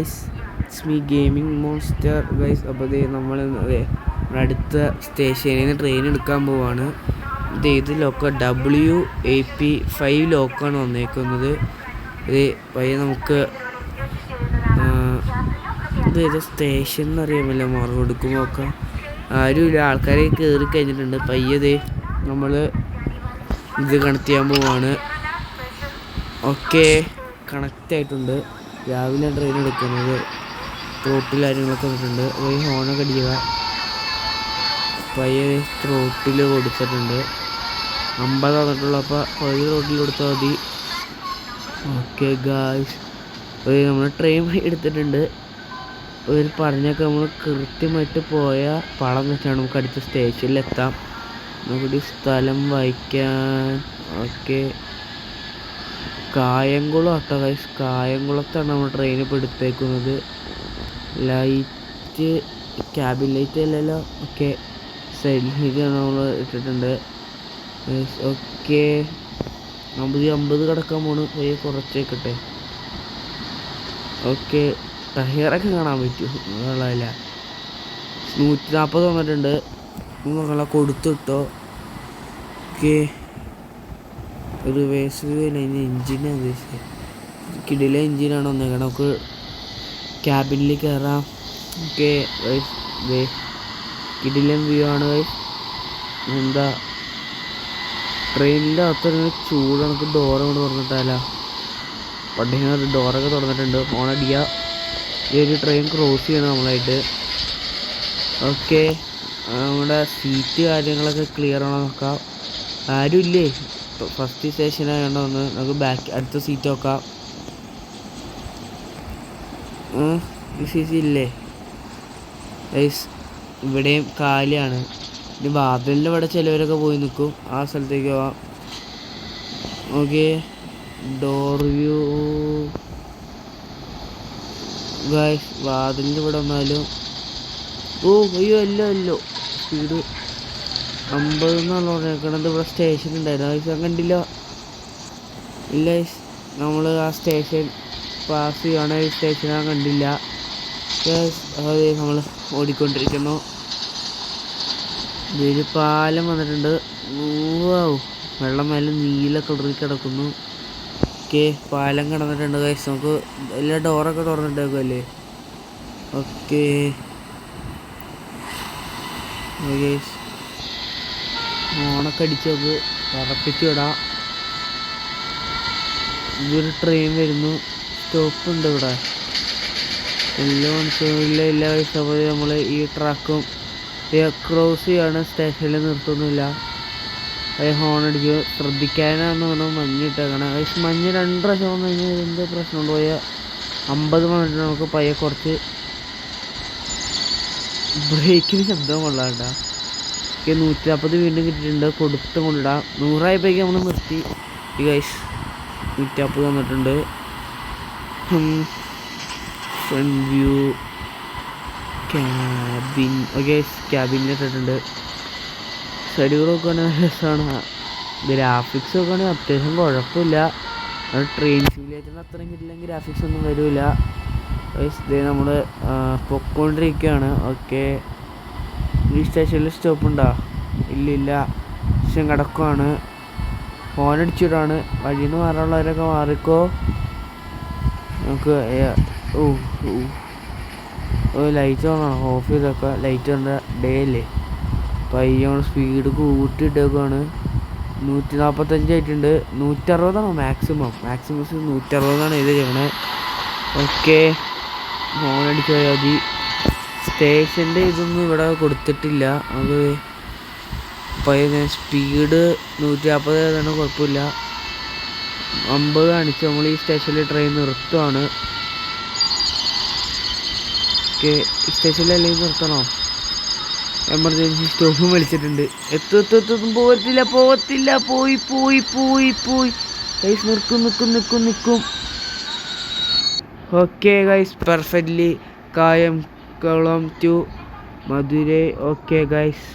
It's me gaming monster guys അപ്പോൾ ഇത് നമ്മൾ അടുത്ത സ്റ്റേഷനിൽ നിന്ന് ട്രെയിൻ എടുക്കാൻ പോവാണ്. ഇത് ഏത് lock W A P five ലോക്കാണ് വന്നേക്കുന്നത്. ഇത് പയ്യെ നമുക്ക് ഇത് ഏത് സ്റ്റേഷൻ എന്നറിയാമല്ലോ മാറി കൊടുക്കുമ്പോൾ ഒക്കെ. ആരുമില്ല ആൾക്കാരെ കയറി കഴിഞ്ഞിട്ടുണ്ട്. പയ്യതേ നമ്മൾ ഇത് കണക്ട് ചെയ്യാൻ പോവാണ്. ഓക്കെ കണക്റ്റ് ആയിട്ടുണ്ട്. രാവിലെ ട്രെയിൻ എടുക്കുന്നത് ത്രോട്ടിൽ കാര്യങ്ങളൊക്കെ വന്നിട്ടുണ്ട്. ഈ ഹോണൊക്കെ അടിക്കുക. പയ്യെ ത്രോട്ടിൽ കൊടുത്തിട്ടുണ്ട്. അമ്പത് വന്നിട്ടുള്ളൂ. അപ്പോൾ പകുതി ത്രോട്ടിൽ കൊടുത്താൽ മതി. ഓക്കെ ഗായ്സ് ഒരു നമ്മൾ ട്രെയിൻ എടുത്തിട്ടുണ്ട്. ഒരു പറഞ്ഞൊക്കെ നമ്മൾ കൃത്യമായിട്ട് പോയ പടം വെച്ചാണ് നമുക്ക് അടുത്ത സ്റ്റേഷനിലെത്താം നമുക്കൊരു സ്ഥലം വായിക്കാൻ. ഓക്കെ കായംകുളം ആട്ടോ ഗൈസ് കായംകുളത്താണ് നമ്മൾ ട്രെയിൻ ഇപ്പോൾ എടുത്തേക്കുന്നത്. ലൈറ്റ് ക്യാബിൻ ലൈറ്റ് അല്ലല്ലോ. ഓക്കെ സൈഡ് ലൈറ്റ് നമ്മൾ ഇട്ടിട്ടുണ്ട്. ഓക്കെ അമ്പത് അമ്പത് കിടക്കാൻ പോണ്. പോയി കുറച്ചേക്കട്ടെ ഓക്കെ ടയറൊക്കെ കാണാൻ പറ്റും. വെള്ളമില്ല നൂറ്റി നാൽപ്പത് വന്നിട്ടുണ്ട് നമ്മളെ കൊടുത്തിട്ടോ ഓക്കെ ഒരു വേസ്റ്റ് എഞ്ചിനാണ് ഉദ്ദേശിച്ചത് കിടിലെ എഞ്ചിനാണ് വന്നേക്കണം. നമുക്ക് ക്യാബിനിൽ കയറാം ഓക്കെ കിടിലൻ വ്യൂ ആണ്. എന്താ? ട്രെയിനിന്റെ അകത്തൊരു ചൂട് നമുക്ക് ഡോർ കൊണ്ട് തുറന്നിട്ടാല. പണ്ടിങ്ങനെ ഡോറൊക്കെ തുറന്നിട്ടുണ്ട്. ഫോണടിക്കുക ഈ ഒരു ട്രെയിൻ ക്രോസ് ചെയ്യണം നമ്മളായിട്ട്. ഓക്കെ നമ്മുടെ സീറ്റ് കാര്യങ്ങളൊക്കെ ക്ലിയർ ആണോ നോക്കാം. ആരും ഇല്ലേ ഫസ്റ്റ് സ്റ്റേഷൻ ആയതുകൊണ്ട് ഒന്ന് നമുക്ക് ബാക്ക് അടുത്ത സീറ്റ് നോക്കാം. ഈ സീറ്റ് ഇല്ലേ? ഐസ് ഇവിടെയും കാലിയാണ്. ഇനി വാതിലിന്റെ ഇവിടെ ചിലവരൊക്കെ പോയി നിൽക്കും ആ സ്ഥലത്തേക്ക് പോവാം. ഓക്കെ ഡോർ വ്യൂ വാതിലിന്റെ ഇവിടെ വന്നാലും ഓ അയ്യോ അല്ലോ അല്ലോ. സ്പീഡ് അമ്പത് എന്നാണ് പറഞ്ഞേക്കണത് ഇവിടെ സ്റ്റേഷൻ ഉണ്ടായിരുന്നു ഐസ് ഞാൻ കണ്ടില്ല. ഇല്ല നമ്മൾ ആ സ്റ്റേഷൻ പാസ് ചെയ്യുകയാണ് സ്റ്റേഷൻ ആ കണ്ടില്ല. അതെ നമ്മൾ ഓടിക്കൊണ്ടിരിക്കുന്നു. ഇതൊരു പാലം വന്നിട്ടുണ്ട്. ഊവാവ് വെള്ളം മേലെ നീല കളറിൽ കിടക്കുന്നു. ഓക്കെ പാലം കിടന്നിട്ടുണ്ട് കൈസ് നമുക്ക് എല്ലാ ഡോറൊക്കെ തുറന്നിട്ടേക്കുമല്ലേ ഓക്കെ ഗൈസ് ഓണൊക്കെ അടിച്ച് നമുക്ക് ഉറപ്പിച്ച് വിടാം ഇതൊരു ട്രെയിൻ വരുന്നു. സ്റ്റോപ്പ് ഉണ്ട് ഇവിടെ. എല്ലാം മണിക്കൂറിലെ എല്ലാ പോലെ നമ്മൾ ഈ ട്രാക്കും ക്രോസ് ചെയ്യാണ് സ്റ്റേഷനിൽ നിർത്തുന്നില്ല. അത് ഹോൺ അടിച്ചു ശ്രദ്ധിക്കാനാന്ന് പറഞ്ഞാൽ മഞ്ഞ് ഇട്ടേക്കണം. പക്ഷെ മഞ്ഞ് രണ്ട് പ്രാവശ്യം വന്നു കഴിഞ്ഞാൽ എന്ത് പ്രശ്നമുണ്ട് പോയ അമ്പത് വന്നിട്ട് നമുക്ക് പയ്യെ കുറച്ച് ബ്രേക്കിന് ശബ്ദം കൊള്ളാണ്ട ഓക്കെ നൂറ്റി നാൽപ്പത് വീണ്ടും കിട്ടിയിട്ടുണ്ട്. കൊടുത്ത് കൊണ്ടിടാം നൂറായപ്പോഴേക്ക് നമ്മൾ നിർത്തി. ഈ ഗൈസ് നൂറ്റി നാൽപ്പത് വന്നിട്ടുണ്ട് front view cabin okay cabin ഇട്ടിട്ടുണ്ട്. സൈഡുകൾ നോക്കുകയാണെങ്കിൽ നല്ല രസമാണ് ഗ്രാഫിക്സ് നോക്കുകയാണെങ്കിൽ അത്യാവശ്യം കുഴപ്പമില്ല. ട്രെയിൻ സിമുലേറ്ററിന് അത്രയും കിട്ടില്ലെങ്കിൽ ഗ്രാഫിക്സ് ഒന്നും വരില്ല നമ്മൾ പൊക്കോണ്ടിരിക്കുകയാണ് ഓക്കെ ഈ സ്റ്റേഷനിൽ സ്റ്റോപ്പ് ഉണ്ടോ? ഇല്ല ഇല്ല. സ്റ്റേഷൻ കിടക്കുവാണ്. ഫോൺ അടിച്ചിടാണ് വഴിയിൽ നിന്ന് മാറാനുള്ളവരൊക്കെ മാറിക്കോ. നമുക്ക് ഓ ലൈറ്റ് ഓണാണ് ഓഫ് ചെയ്തൊക്കെ ലൈറ്റ് ഓണ ഡേ അല്ലേ പയ്യ സ്പീഡ് കൂട്ടിയിട്ടേക്കാണ് നൂറ്റി നാൽപ്പത്തഞ്ച് ആയിട്ടുണ്ട്. നൂറ്ററുപതാണോ മാക്സിമം മാക്സിമം നൂറ്ററുപതാണ് ഇത് ചെയ്യണേ. ഓക്കെ ഫോൺ അടിച്ചാൽ മതി. സ്റ്റേഷന്റെ ഇതൊന്നും ഇവിടെ കൊടുത്തിട്ടില്ല. അത് പയ്യ സ്പീഡ് നൂറ്റി നാൽപ്പത് ഏതാണ് കുഴപ്പമില്ല. അമ്പത് കാണിച്ച് നമ്മൾ ഈ സ്റ്റേഷനിൽ ട്രെയിൻ നിർത്തുവാണ്. ഓക്കെ സ്റ്റേഷനിൽ അല്ലെങ്കിൽ നിർത്തണോ? എമർജൻസി സ്റ്റോപ്പും വിളിച്ചിട്ടുണ്ട്. എത്തും എത്തും എത്തും പോകത്തില്ല പോകത്തില്ല പോയി പോയി പോയി പോയി. ഗൈസ് നിൽക്കും നിൽക്കും നിൽക്കും നിൽക്കും. ഓക്കെ ഗൈസ് പെർഫെക്റ്റ്ലി കായം കുളം ടു മധുരൈ. Okay guys